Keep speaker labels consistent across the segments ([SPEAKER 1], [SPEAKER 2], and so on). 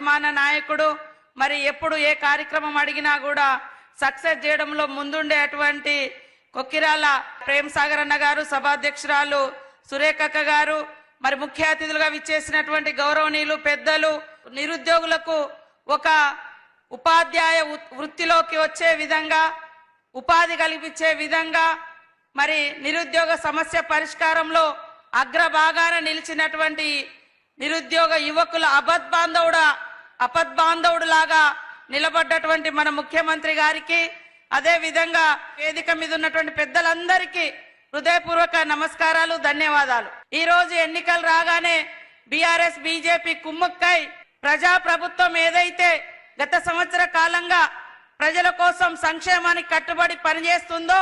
[SPEAKER 1] అభిమాన నాయకుడు. మరి ఎప్పుడు ఏ కార్యక్రమం అడిగినా కూడా సక్సెస్ చేయడంలో ముందుండేటువంటి కొక్కిరాల ప్రేమ్ సాగర్ అన్న గారు సభాధ్యక్షురాలు సురేఖక్క గారు మరి ముఖ్య అతిథులుగా విచ్చేసినటువంటి గౌరవనీయులు పెద్దలు నిరుద్యోగులకు ఒక ఉపాధ్యాయ వృత్తిలోకి వచ్చే విధంగా ఉపాధి కల్పించే విధంగా మరి నిరుద్యోగ సమస్య పరిష్కారంలో అగ్రభాగాన నిలిచినటువంటి నిరుద్యోగ యువకుల అబద్బాంధవుడ అపద్బాంధవుడు లాగా నిలబడ్డటువంటి మన ముఖ్యమంత్రి గారికి అదే విధంగా వేదిక మీద ఉన్నటువంటి పెద్దలందరికీ హృదయపూర్వక నమస్కారాలు ధన్యవాదాలు. ఈ రోజు ఎన్నికలు రాగానే బీఆర్ఎస్ బీజేపీ కుమ్ముక్కై ప్రజా ప్రభుత్వం ఏదైతే గత సంవత్సర కాలంగా ప్రజల కోసం సంక్షేమానికి కట్టుబడి పనిచేస్తుందో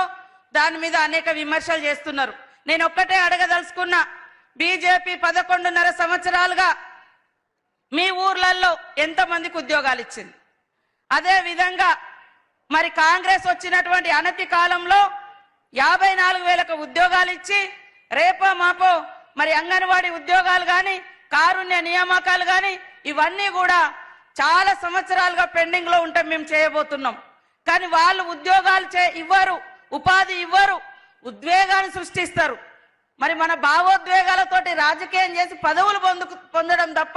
[SPEAKER 1] దాని మీద అనేక విమర్శలు చేస్తున్నారు. నేను ఒక్కటే అడగదలుచుకున్నా బీజేపీ పదకొండున్నర సంవత్సరాలుగా మీ ఊర్లలో ఎంతమందికి ఉద్యోగాలు ఇచ్చింది అదే విధంగా మరి కాంగ్రెస్ వచ్చినటువంటి అనతి కాలంలో యాభై నాలుగు వేలకు ఉద్యోగాలు ఇచ్చి రేపో మాపో మరి అంగన్వాడీ ఉద్యోగాలు కానీ కారుణ్య నియామకాలు కానీ ఇవన్నీ కూడా చాలా సంవత్సరాలుగా పెండింగ్లో ఉంటే మేము చేయబోతున్నాం. కానీ వాళ్ళు ఉద్యోగాలు చే ఇవ్వరు ఉపాధి ఇవ్వరు ఉద్వేగాన్ని సృష్టిస్తారు. మరి మన భావోద్వేగాలతోటి రాజకీయం చేసి పదవులు పొందుకు పొందడం తప్ప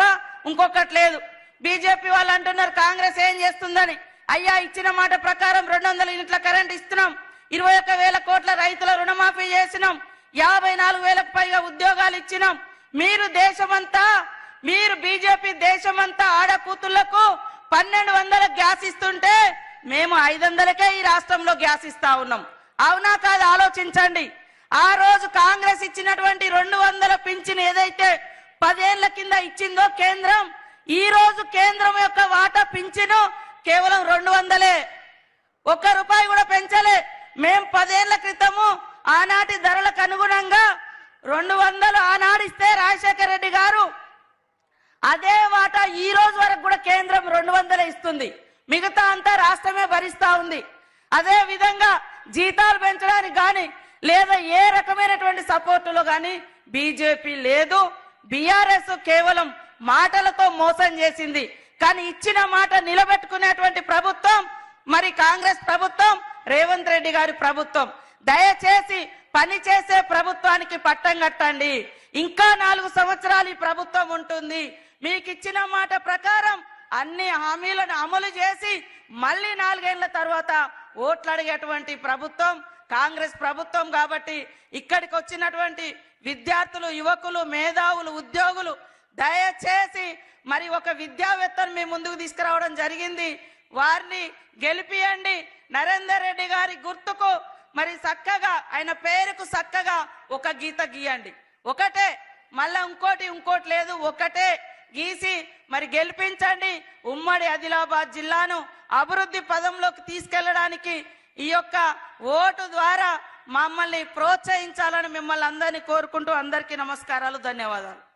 [SPEAKER 1] ఇంకొకటి లేదు. బీజేపీ వాళ్ళు అంటున్నారు కాంగ్రెస్ ఏం చేస్తుందని. అయ్యా ఇచ్చిన మాట ప్రకారం రెండు వందల యూనిట్ల కరెంట్ ఇస్తున్నాం. ఇరవై ఒక్క వేల కోట్ల రైతుల రుణమాఫీ చేసినాం. యాభై నాలుగు వేలకు పైగా ఉద్యోగాలు ఇచ్చినాం. మీరు దేశమంతా మీరు బీజేపీ దేశమంతా ఆడ కూతుళ్ళకు పన్నెండు వందల గ్యాస్ ఇస్తుంటే మేము ఐదు వందలకే ఈ రాష్ట్రంలో గ్యాస్ ఇస్తా ఉన్నాం. అవునా కాదు? ఆలోచించండి. ఆ రోజు కాంగ్రెస్ ఇచ్చినటువంటి రెండు వందల పింఛన్ ఏదైతే పదేళ్ళ కింద ఇచ్చిందో కేంద్రం ఈ రోజు కేంద్రం యొక్క వాటా పింఛను కేవలం రెండు వందలే. ఒక్క రూపాయి కూడా పెంచలే. మేం పదేళ్ళ క్రితము ఆనాటి ధరలకు అనుగుణంగా రెండు వందలు ఆనాడిస్తే రాజశేఖర రెడ్డి గారు అదే వాటా ఈ రోజు వరకు కూడా కేంద్రం రెండు వందలే ఇస్తుంది. మిగతా అంతా రాష్ట్రమే భరిస్తా ఉంది. అదే విధంగా జీతాలు పెంచడానికి కానీ లేదా ఏ రకమైనటువంటి సపోర్టులో కానీ బీజేపీ లేదు. బీఆర్ఎస్ కేవలం మాటలతో మోసం చేసింది. కానీ ఇచ్చిన మాట నిలబెట్టుకునేటువంటి ప్రభుత్వం మరి కాంగ్రెస్ ప్రభుత్వం రేవంత్ రెడ్డి గారి ప్రభుత్వం. దయచేసి పని చేసే ప్రభుత్వానికి పట్టం కట్టండి. ఇంకా నాలుగు సంవత్సరాలు ఈ ప్రభుత్వం ఉంటుంది. మీకు ఇచ్చిన మాట ప్రకారం అన్ని హామీలను అమలు చేసి మళ్ళీ నాలుగేళ్ళ తర్వాత ఓట్లు అడిగేటువంటి ప్రభుత్వం కాంగ్రెస్ ప్రభుత్వం కాబట్టి ఇక్కడికి వచ్చినటువంటి విద్యార్థులు యువకులు మేధావులు ఉద్యోగులు దయచేసి మరి ఒక విద్యావేత్తను మీ ముందుకు తీసుకురావడం జరిగింది. వారిని గెలిపియండి. నరేందర్ రెడ్డి గారి గుర్తుకు మరి చక్కగా ఆయన పేరుకు చక్కగా ఒక గీత గీయండి. ఒకటే మళ్ళా ఇంకోటి ఇంకోటి లేదు. ఒకటే గీసి మరి గెలిపించండి. ఉమ్మడి ఆదిలాబాద్ జిల్లాను అభివృద్ధి పదంలోకి తీసుకెళ్ళడానికి ఈ యొక్క ఓటు ద్వారా మమ్మల్ని ప్రోత్సహించాలని మిమ్మల్ని అందరినీ కోరుకుంటూ అందరికీ నమస్కారాలు ధన్యవాదాలు.